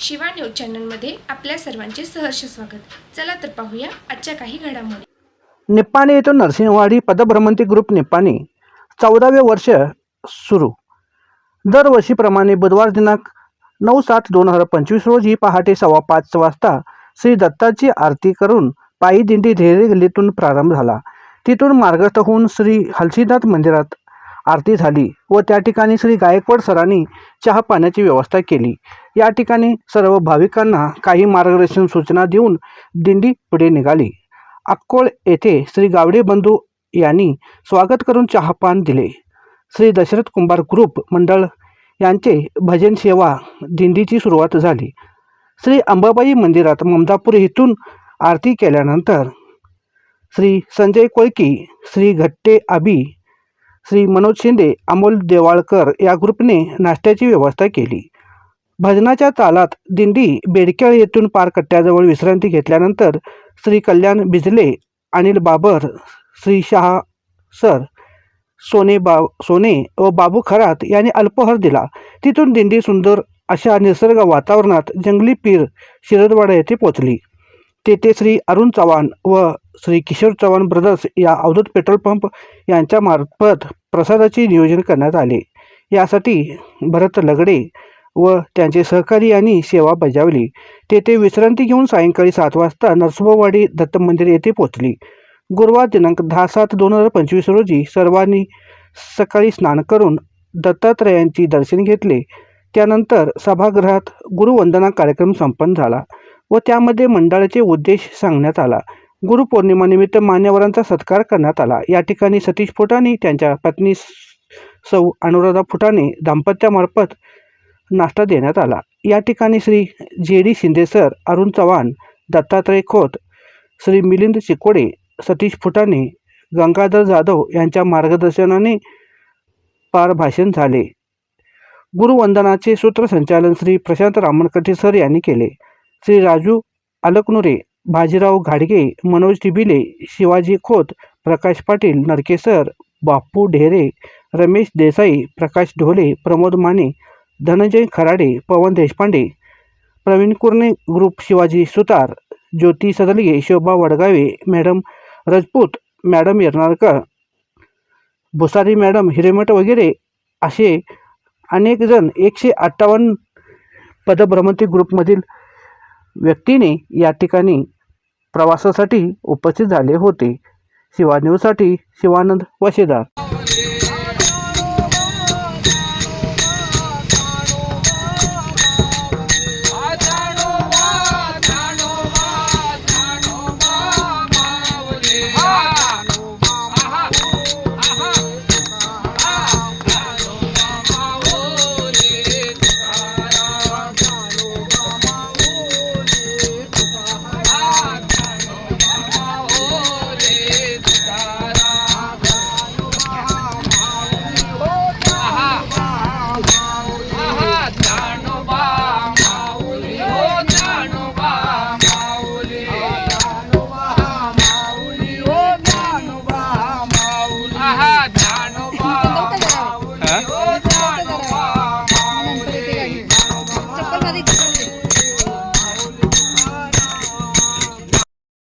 Shiva news चॅनलमध्ये आपल्या सर्वांचे सहर्ष स्वागत. चला तर पाहूया आजच्या काही घडामोडी. निप्पाणी येथून नरसिंहवाडी पदभ्रमंती ग्रुप निप्पाणी चौदावे वर्ष सुरू. दरवर्षीप्रमाणे बुधवार दिनांक नऊ सात दोन हजार पंचवीस रोजी पहाटे सव्वा पाच वाजता श्री दत्ताची आरती करून पायी दिंडी धेरे गल्लीतून प्रारंभ झाला. तिथून मार्गस्थ होऊन श्री हलसीनाथ मंदिरात आरती झाली व त्या ठिकाणी श्री गायकवाड सरांनी चहा पाण्याची व्यवस्था केली. या ठिकाणी सर्व भाविकांना काही मार्गदर्शन सूचना देऊन दिंडी पुढे निघाली. अक्कोळ येथे श्री गावडे बंधू यांनी स्वागत करून चहापान दिले. श्री दशरथ कुंभार ग्रुप मंडळ यांचे भजन सेवा दिंडीची सुरुवात झाली. श्री अंबाबाई मंदिरात ममदापूर येथून आरती केल्यानंतर श्री संजय कोळकी श्री घट्टे आबी श्री मनोज शिंदे अमोल देवाळकर या ग्रुपने नाश्त्याची व्यवस्था केली. भजनाच्या तालात दिंडी बेडकेळ येथून पारकट्ट्याजवळ विश्रांती घेतल्यानंतर श्री कल्याण बिजले अनिल बाबर श्री शाह सर सोने बा सोने व बाबू खरात यांनी अल्पहार दिला. तिथून दिंडी सुंदर अशा निसर्ग वातावरणात जंगली पीर शिरदवाडा येथे पोचली. तेथे श्री अरुण चव्हाण व श्री किशोर चव्हाण ब्रदर्स या अवधूत पेट्रोल पंप यांच्यामार्फत प्रसादाचे नियोजन करण्यात आले. यासाठी भरत लगडे व त्यांचे सहकारी यांनी सेवा बजावली. तेथे विश्रांती घेऊन सायंकाळी सात वाजता नरसोबावाडी दत्त मंदिर येथे पोहोचली. गुरुवार दिनांक दहा सात दोन हजार पंचवीस रोजी सर्वांनी सकाळी स्नान करून दत्तात्रयांची दर्शन घेतले. त्यानंतर सभागृहात गुरुवंदना कार्यक्रम संपन्न झाला. व त्यामध्ये मंडळाचे उद्देश सांगण्यात आला. गुरुपौर्णिमानिमित्त मान्यवरांचा सत्कार करण्यात आला. या ठिकाणी सतीश फुटाणे त्यांच्या पत्नी सौ अनुराधा फुटाणे दाम्पत्यामार्फत नाश्ता देण्यात आला. या ठिकाणी Shri J D Shinde sir Arun Chavan Dattatray Khot Shri Milind Chikode Satish Phutane Gangadhar Jadhav यांच्या मार्गदर्शनाने पार भाषण झाले. गुरुवंदनाचे सूत्रसंचालन श्री प्रशांत रामणकटे सर यांनी केले. श्री राजू अलकनुरे बाजीराव घाडगे Manoj Tibile Shivaji Khot Prakash Patil Narkesar Bapu Dhere Ramesh Desai Prakash Dhole Pramod Mane Dhananjay Kharade Pawan Deshpande Praveen Kurne group Shivaji Sutar Jyoti Sadalge Shobha Wadgave madam Rajput madam Yernarkar Bhusari madam Hiremath वगैरे असे अनेक जण एकशे अठ्ठावन्न पदभ्रमंती ग्रुपमधील व्यक्तीने या ठिकाणी प्रवासासाठी उपस्थित झाले होते. शिवा न्यूजसाठी शिवानंद वशेदार.